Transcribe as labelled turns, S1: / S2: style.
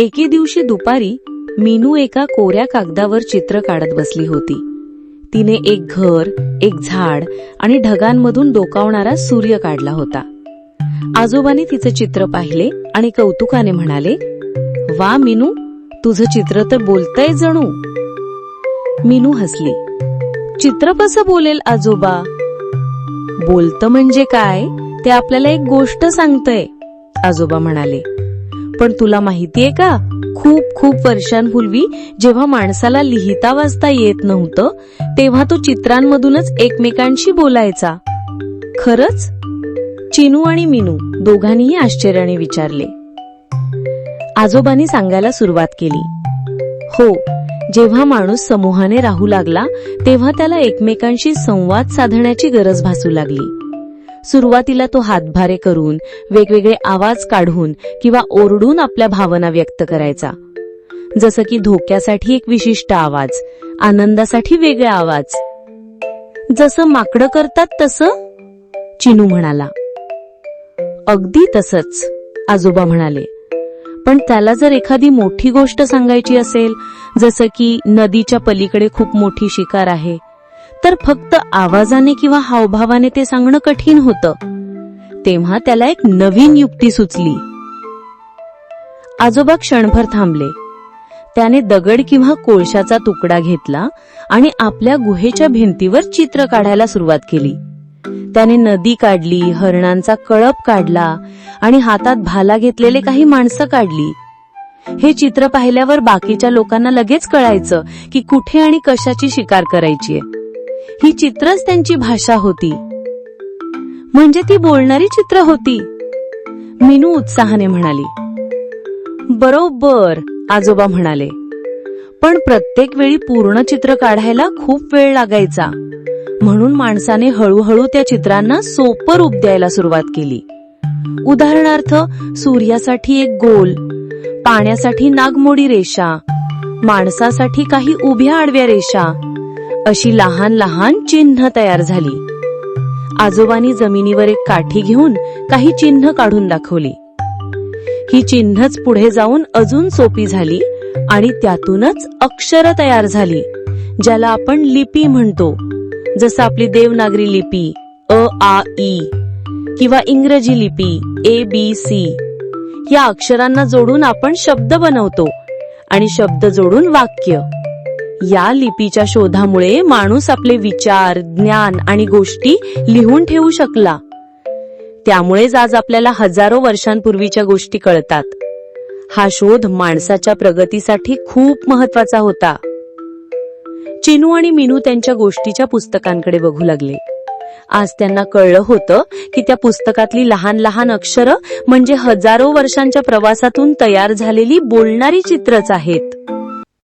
S1: एके दिवशी दुपारी मीनू एका कोऱ्या कागदावर चित्र काढत बसली होती. तिने एक घर एक झाड आणि ढगांमधून डोकावणारा सूर्य काढला होता. आजोबाने तिचे चित्र पाहिले आणि कौतुकाने म्हणाले वा मीनू तुझं चित्र तर बोलतय जणू. मीनू हसली. चित्र कसं बोलेल आजोबा? बोलतं म्हणजे काय? ते आपल्याला एक गोष्ट सांगतय आजोबा म्हणाले. पण तुला माहितीये का? खूप खूप वर्षांपूर्वी जेव्हा माणसाला लिहिता वाचता येत नव्हतं तेव्हा तो चित्रांमधूनच एकमेकांशी बोलायचा. खरंच? चिनू आणि मिनू दोघांनीही आश्चर्याने विचारले. आजोबांनी सांगायला सुरुवात केली. हो जेव्हा माणूस समूहाने राहू लागला तेव्हा त्याला एकमेकांशी संवाद साधण्याची गरज भासू लागली. सुरुवातीला तो हातभारे करून वेगवेगळे आवाज काढून किंवा ओरडून आपल्या भावना व्यक्त करायचा. जसं की धोक्यासाठी एक विशिष्ट आवाज आनंदासाठी वेगळा आवाज. जसं माकडं करतात तसं चिनू म्हणाला. अगदी तसंच आजोबा म्हणाले. पण त्याला जर एखादी मोठी गोष्ट सांगायची असेल जसं की नदीच्या पलीकडे खूप मोठी शिकार आहे तर फक्त आवाजाने किंवा हावभावाने ते सांगणं कठीण होतं. तेव्हा त्याला एक नवीन युक्ती सुचली. आजोबा क्षणभर थांबले. त्याने दगड किंवा कोळशाचा तुकडा घेतला आणि आपल्या गुहेच्या भिंतीवर चित्र काढायला सुरुवात केली. त्याने नदी काढली हरणांचा कळप काढला आणि हातात भाला घेतलेले काही माणसं काढली. हे चित्र पाहिल्यावर बाकीच्या लोकांना लगेच कळायचं की कुठे आणि कशाची शिकार करायची ही चित्रच त्यांची भाषा होती. म्हणजे ती बोलणारी चित्र होती. मिनू उत्साहाने म्हणाली. बरोबर आजोबा म्हणाले. पण प्रत्येक वेळी पूर्ण चित्र काढायला खूप वेळ लागायचा. म्हणून माणसाने हळूहळू त्या चित्रांना सोपं रूप द्यायला सुरुवात केली. उदाहरणार्थ सूर्यासाठी एक गोल पाण्यासाठी नागमोडी रेषा माणसासाठी काही उभ्या आडव्या रेषा अशी लहान लहान चिन्ह तयार झाली. आजोबांनी जमिनीवर एक काठी घेऊन काही चिन्ह काढून दाखवली. ही चिन्हच पुढे जाऊन अजून सोपी झाली आणि त्यातूनच अक्षर तयार झाली ज्याला आपण लिपी म्हणतो. जसं आपली देवनागरी लिपी अ आ ई किंवा इंग्रजी लिपी ए बी सी. या अक्षरांना जोडून आपण शब्द बनवतो आणि शब्द जोडून वाक्य. या लिपीच्या शोधामुळे माणूस आपले विचार ज्ञान आणि गोष्टी लिहून ठेवू शकला. त्यामुळेच आज आपल्याला हजारो वर्षांपूर्वीच्या गोष्टी कळतात. हा शोध माणसाच्या प्रगतीसाठी खूप महत्त्वाचा होता. चिनू आणि मिनू त्यांच्या गोष्टीच्या पुस्तकांकडे बघू लागले. आज त्यांना कळलं होतं की त्या पुस्तकातली लहान लहान अक्षरं म्हणजे हजारो वर्षांच्या प्रवासातून तयार झालेली बोलणारी चित्रच आहेत.